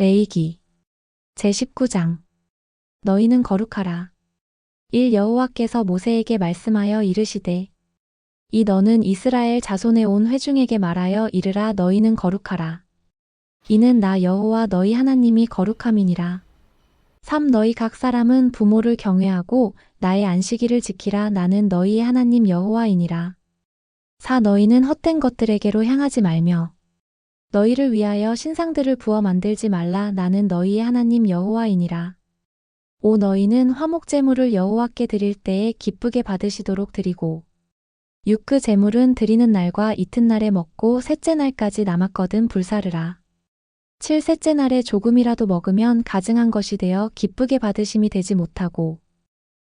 레이기 제19장 너희는 거룩하라. 1 여호와께서 모세에게 말씀하여 이르시되 이 너는 이스라엘 자손에 온 회중에게 말하여 이르라 너희는 거룩하라. 이는 나 여호와 너희 하나님이 거룩함이니라. 3 너희 각 사람은 부모를 경외하고 나의 안식일을 지키라 나는 너희의 하나님 여호와이니라. 4 너희는 헛된 것들에게로 향하지 말며 너희를 위하여 신상들을 부어 만들지 말라 나는 너희의 하나님 여호와이니라. 5 너희는 화목 제물을 여호와께 드릴 때에 기쁘게 받으시도록 드리고 6그 제물은 드리는 날과 이튿날에 먹고 셋째 날까지 남았거든 불사르라. 7 셋째 날에 조금이라도 먹으면 가증한 것이 되어 기쁘게 받으심이 되지 못하고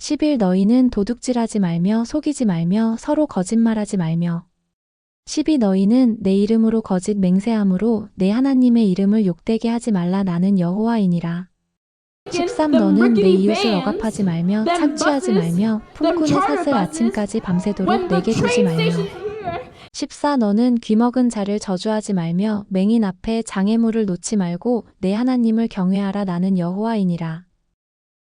10일 너희는 도둑질하지 말며 속이지 말며 서로 거짓말하지 말며. 12 너희는 내 이름으로 거짓 맹세함으로 내 하나님의 이름을 욕되게 하지 말라 나는 여호와이니라. 13 너는 내 이웃을 억압하지 말며 착취하지 말며 품꾼의 삿을 아침까지 밤새도록 내게 두지 말며. 14 너는 귀먹은 자를 저주하지 말며 맹인 앞에 장애물을 놓지 말고 내 하나님을 경외하라 나는 여호와이니라.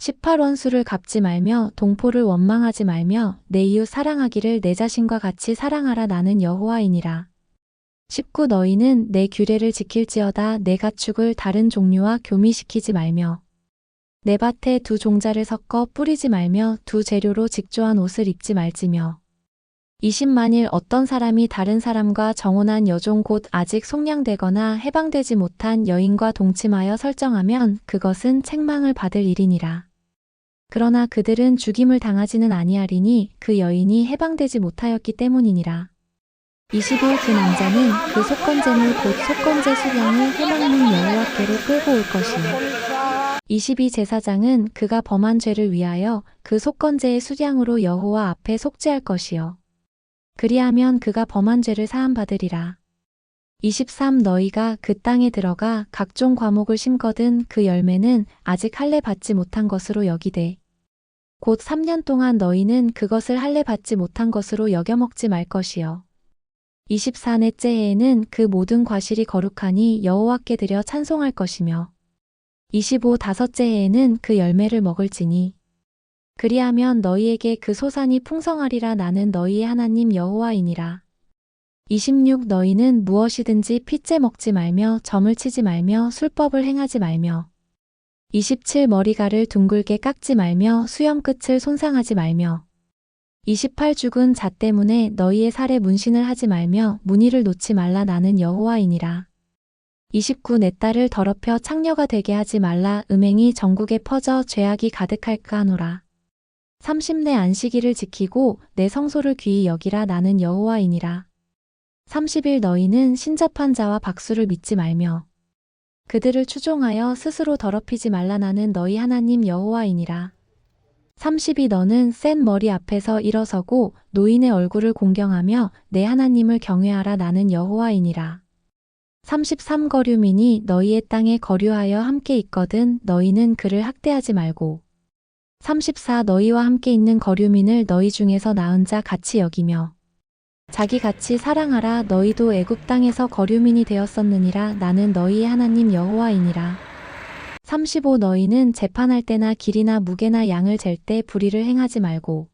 18 원수를 갚지 말며 동포를 원망하지 말며 내 이웃 사랑하기를 내 자신과 같이 사랑하라 나는 여호와이니라. 19 너희는 내 규례를 지킬지어다 내 가축을 다른 종류와 교미시키지 말며 내 밭에 두 종자를 섞어 뿌리지 말며 두 재료로 직조한 옷을 입지 말지며 20 만일 어떤 사람이 다른 사람과 정혼한 여종 곧 아직 속량되거나 해방되지 못한 여인과 동침하여 설정하면 그것은 책망을 받을 일이니라. 그러나 그들은 죽임을 당하지는 아니하리니 그 여인이 해방되지 못하였기 때문이니라. 25 그 남자는 그 속건제물 곧 속건제 수령을 해망문 여호와께로 끌고 올 것이요. 22 제사장은 그가 범한 죄를 위하여 그 속건제의 수량으로 여호와 앞에 속죄할 것이요. 그리하면 그가 범한 죄를 사함받으리라. 23 너희가 그 땅에 들어가 각종 과목을 심거든 그 열매는 아직 할례 받지 못한 것으로 여기되 곧 3년 동안 너희는 그것을 할례 받지 못한 것으로 여겨 먹지 말 것이요 24넷째 해에는 그 모든 과실이 거룩하니 여호와께 드려 찬송할 것이며 25 다섯째 해에는 그 열매를 먹을지니 그리하면 너희에게 그 소산이 풍성하리라 나는 너희의 하나님 여호와이니라. 26 너희는 무엇이든지 핏째 먹지 말며 점을 치지 말며 술법을 행하지 말며 27 머리가를 둥글게 깎지 말며 수염 끝을 손상하지 말며 28 죽은 자 때문에 너희의 살에 문신을 하지 말며 무늬를 놓지 말라 나는 여호와이니라. 29 내 딸을 더럽혀 창녀가 되게 하지 말라 음행이 전국에 퍼져 죄악이 가득할까 하노라. 30 내 안식일을 지키고 내 성소를 귀히 여기라 나는 여호와이니라. 30일 너희는 신접한 자와 박수를 믿지 말며 그들을 추종하여 스스로 더럽히지 말라 나는 너희 하나님 여호와이니라. 30이 너는 센 머리 앞에서 일어서고 노인의 얼굴을 공경하며 내 하나님을 경외하라 나는 여호와이니라. 33 거류민이 너희의 땅에 거류하여 함께 있거든 너희는 그를 학대하지 말고 34 너희와 함께 있는 거류민을 너희 중에서 나은 자 같이 여기며 자기 같이 사랑하라 너희도 애굽 땅에서 거류민이 되었었느니라 나는 너희의 하나님 여호와이니라. 35 너희는 재판할 때나 길이나 무게나 양을 잴 때 불의를 행하지 말고.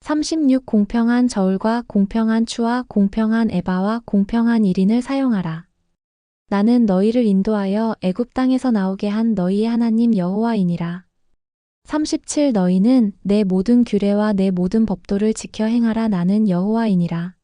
36 공평한 저울과 공평한 추와 공평한 에바와 공평한 일인을 사용하라. 나는 너희를 인도하여 애굽 땅에서 나오게 한 너희의 하나님 여호와이니라 37 너희는 내 모든 규례와 내 모든 법도를 지켜 행하라 나는 여호와이니라.